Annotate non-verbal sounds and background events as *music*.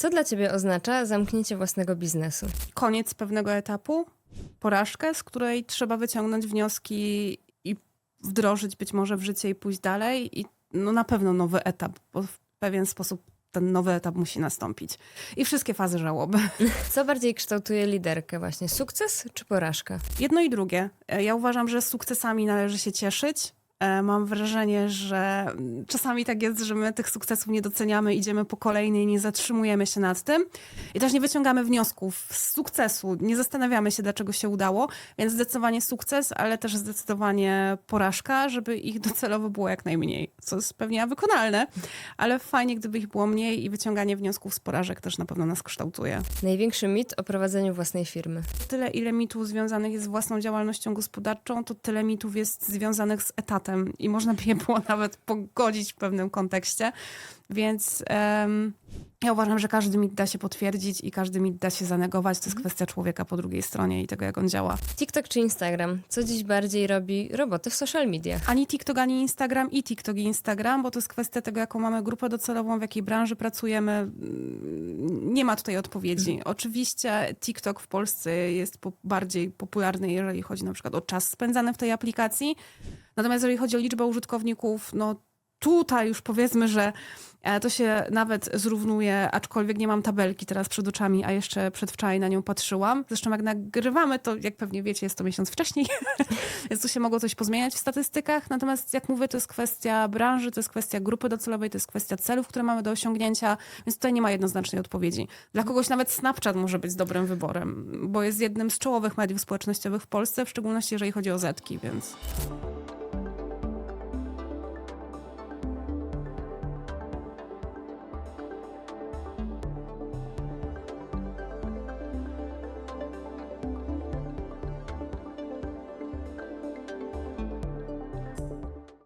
Co dla ciebie oznacza zamknięcie własnego biznesu? Koniec pewnego etapu, porażkę, z której trzeba wyciągnąć wnioski i wdrożyć być może w życie i pójść dalej. I no na pewno nowy etap, bo w pewien sposób ten nowy etap musi nastąpić. I wszystkie fazy żałoby. *laughs* Co bardziej kształtuje liderkę właśnie? Sukces czy porażka? Jedno i drugie. Ja uważam, że z sukcesami należy się cieszyć. E, Mam wrażenie, że czasami tak jest, że my tych sukcesów nie doceniamy, idziemy po kolejny i nie zatrzymujemy się nad tym. I też nie wyciągamy wniosków z sukcesu, nie zastanawiamy się, dlaczego się udało, więc zdecydowanie sukces, ale też zdecydowanie porażka, żeby ich docelowo było jak najmniej, co jest pewnie wykonalne, ale fajnie, gdyby ich było mniej i wyciąganie wniosków z porażek też na pewno nas kształtuje. Największy mit o prowadzeniu własnej firmy. Tyle, ile mitów związanych jest z własną działalnością gospodarczą, to tyle mitów jest związanych z etatem i można by je było *laughs* nawet pogodzić w pewnym kontekście. Więc em, ja uważam, że każdy mit da się potwierdzić i każdy mit da się zanegować. To jest kwestia człowieka po drugiej stronie i tego, jak on działa. TikTok czy Instagram? Co dziś bardziej robi roboty w social mediach? Ani TikTok, ani Instagram i TikTok i Instagram, bo to jest kwestia tego, jaką mamy grupę docelową, w jakiej branży pracujemy. Nie ma tutaj odpowiedzi. Oczywiście TikTok w Polsce jest po, bardziej popularny, jeżeli chodzi na przykład o czas spędzany w tej aplikacji. Natomiast jeżeli chodzi o liczbę użytkowników, no tutaj już powiedzmy, że e, to się nawet zrównuje, aczkolwiek nie mam tabelki teraz przed oczami, a jeszcze przedwczoraj na nią patrzyłam. Zresztą jak nagrywamy, to jak pewnie wiecie, jest to miesiąc wcześniej, *laughs* więc tu się mogło coś pozmieniać w statystykach. Natomiast jak mówię, to jest kwestia branży, to jest kwestia grupy docelowej, to jest kwestia celów, które mamy do osiągnięcia, więc tutaj nie ma jednoznacznej odpowiedzi. Dla kogoś nawet Snapchat może być dobrym wyborem, bo jest jednym z czołowych mediów społecznościowych w Polsce, w szczególności jeżeli chodzi o zetki, więc...